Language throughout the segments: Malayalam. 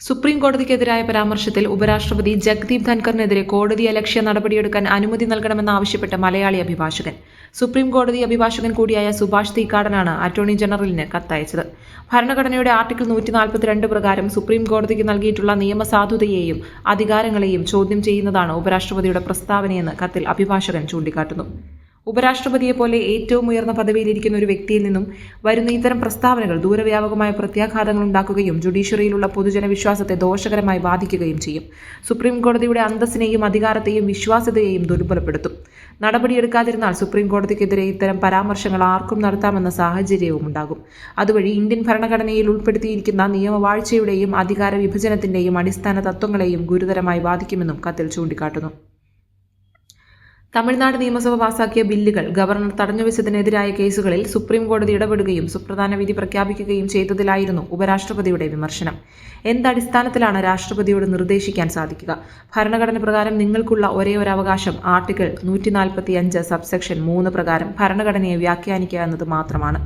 സുപ്രീം കോടതിക്കെതിരായ പരാമർശത്തിൽ ഉപരാഷ്ട്രപതി ജഗ്ദീപ് ധൻഖറിനെതിരെ കോടതി അലക്ഷ്യ നടപടിയെടുക്കാൻ അനുമതി നൽകണമെന്നാവശ്യപ്പെട്ട് മലയാളി അഭിഭാഷകൻ. സുപ്രീം കോടതി അഭിഭാഷകൻ കൂടിയായ സുഭാഷ് തീക്കാടനാണ് അറ്റോർണി ജനറലിന് കത്തയച്ചത്. ഭരണഘടനയുടെ ആർട്ടിക്കിൾ നൂറ്റി നാൽപ്പത്തിരണ്ട് പ്രകാരം സുപ്രീം കോടതിക്ക് നൽകിയിട്ടുള്ള നിയമസാധുതയെയും അധികാരങ്ങളെയും ചോദ്യം ചെയ്യുന്നതാണ് ഉപരാഷ്ട്രപതിയുടെ പ്രസ്താവനയെന്ന് കത്തിൽ അഭിഭാഷകൻ ചൂണ്ടിക്കാട്ടുന്നു. ഉപരാഷ്ട്രപതിയെ പോലെ ഏറ്റവും ഉയർന്ന പദവിയിലിരിക്കുന്ന ഒരു വ്യക്തിയിൽ നിന്നും വരുന്ന ഇത്തരം പ്രസ്താവനകൾ ദൂരവ്യാപകമായ പ്രത്യാഘാതങ്ങൾ ഉണ്ടാക്കുകയും ജുഡീഷ്യറിയിലുള്ള പൊതുജന വിശ്വാസത്തെ ദോഷകരമായി ബാധിക്കുകയും ചെയ്യും. സുപ്രീം കോടതിയുടെ അന്തസ്സിനെയും അധികാരത്തെയും വിശ്വാസ്യതയെയും ദുർബലപ്പെടുത്തും. നടപടിയെടുക്കാതിരുന്നാൽ സുപ്രീം കോടതിക്കെതിരെ ഇത്തരം പരാമർശങ്ങൾ ആർക്കും നടത്താമെന്ന സാഹചര്യവും ഉണ്ടാകും. അതുവഴി ഇന്ത്യൻ ഭരണഘടനയിൽ ഉൾപ്പെടുത്തിയിരിക്കുന്ന നിയമവാഴ്ചയുടെയും അധികാര വിഭജനത്തിന്റെയും അടിസ്ഥാന തത്വങ്ങളെയും ഗുരുതരമായി ബാധിക്കുമെന്നും കത്തിൽ ചൂണ്ടിക്കാട്ടുന്നു. തമിഴ്നാട് നിയമസഭ പാസാക്കിയ ബില്ലുകൾ ഗവർണർ തടഞ്ഞു തടഞ്ഞുവെച്ചതിനെതിരായ കേസുകളിൽ സുപ്രീം കോടതി ഇടപെടുകയും സുപ്രധാന വിധി പ്രഖ്യാപിക്കുകയും ചെയ്തതിലായിരുന്നു ഉപരാഷ്ട്രപതിയുടെ വിമർശനം. എന്തടിസ്ഥാനത്തിലാണ് രാഷ്ട്രപതിയോട് നിർദ്ദേശിക്കാൻ സാധിക്കുക? ഭരണഘടന പ്രകാരം നിങ്ങൾക്കുള്ള ഒരേ ഒരു അവകാശം ആർട്ടിക്കിൾ നൂറ്റി നാൽപ്പത്തി അഞ്ച് സബ്സെക്ഷൻ മൂന്ന് പ്രകാരം ഭരണഘടനയെ വ്യാഖ്യാനിക്കുക എന്നത് മാത്രമാണ്.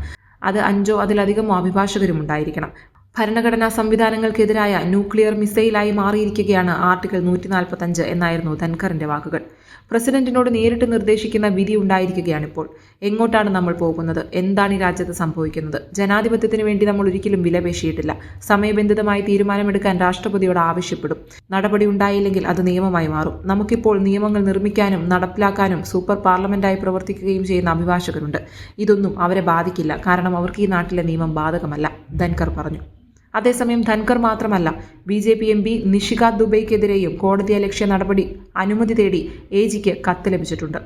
അത് അഞ്ചോ അതിലധികമോ അഭിഭാഷകരും ഉണ്ടായിരിക്കണം. ഭരണഘടനാ സംവിധാനങ്ങൾക്കെതിരായ ന്യൂക്ലിയർ മിസൈലായി മാറിയിരിക്കുകയാണ് ആർട്ടിക്കിൾ നൂറ്റി നാൽപ്പത്തഞ്ച് എന്നായിരുന്നു ധൻഖറിന്റെ വാക്കുകൾ. പ്രസിഡന്റിനോട് നേരിട്ട് നിർദ്ദേശിക്കുന്ന വിധി ഉണ്ടായിരിക്കുകയാണിപ്പോൾ എങ്ങോട്ടാണ് നമ്മൾ പോകുന്നത്? എന്താണ് ഈ രാജ്യത്ത് സംഭവിക്കുന്നത്? ജനാധിപത്യത്തിന് വേണ്ടി നമ്മൾ ഒരിക്കലും വിലപേശിയിട്ടില്ല സമയബന്ധിതമായി തീരുമാനമെടുക്കാൻ രാഷ്ട്രപതിയോട് ആവശ്യപ്പെടും. നടപടി ഉണ്ടായില്ലെങ്കിൽ അത് നിയമമായി മാറും. നമുക്കിപ്പോൾ നിയമങ്ങൾ നിർമ്മിക്കാനും നടപ്പിലാക്കാനും സൂപ്പർ പാർലമെന്റായി പ്രവർത്തിക്കുകയും ചെയ്യുന്ന അഭിഭാഷകരുണ്ട്. ഇതൊന്നും അവരെ ബാധിക്കില്ല. കാരണം അവർക്ക് ഈ നാട്ടിലെ നിയമം ബാധകമല്ല. ധൻകർ പറഞ്ഞു. അതേസമയം ധൻകർ മാത്രമല്ല B J P M P നിഷിക ദുബൈക്കെതിരെയും കോടതി അലക്ഷ്യ നടപടി അനുമതി തേടി എ ജിക്ക് കത്ത് ലഭിച്ചിട്ടുണ്ട്.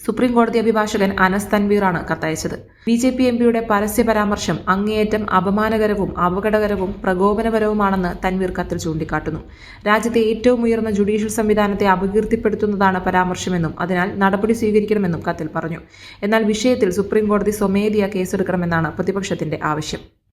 സുപ്രീം കോടതി അഭിഭാഷകൻ അനസ് തൻവീറാണ് കത്തയച്ചത്. ബി ജെ പി എം പിയുടെ പരസ്യ പരാമർശം അങ്ങേയറ്റം അപമാനകരവും അപകടകരവും പ്രകോപനപരവുമാണെന്ന് തൻവീർ കത്തിൽ ചൂണ്ടിക്കാട്ടുന്നു. രാജ്യത്തെ ഏറ്റവും ഉയർന്ന ജുഡീഷ്യൽ സംവിധാനത്തെ അപകീർത്തിപ്പെടുത്തുന്നതാണ് പരാമർശമെന്നും അതിനാൽ നടപടി സ്വീകരിക്കണമെന്നും കത്തിൽ പറഞ്ഞു. എന്നാൽ വിഷയത്തിൽ സുപ്രീം കോടതി സ്വമേധയാ കേസെടുക്കണമെന്നാണ് പ്രതിപക്ഷത്തിന്റെ ആവശ്യം.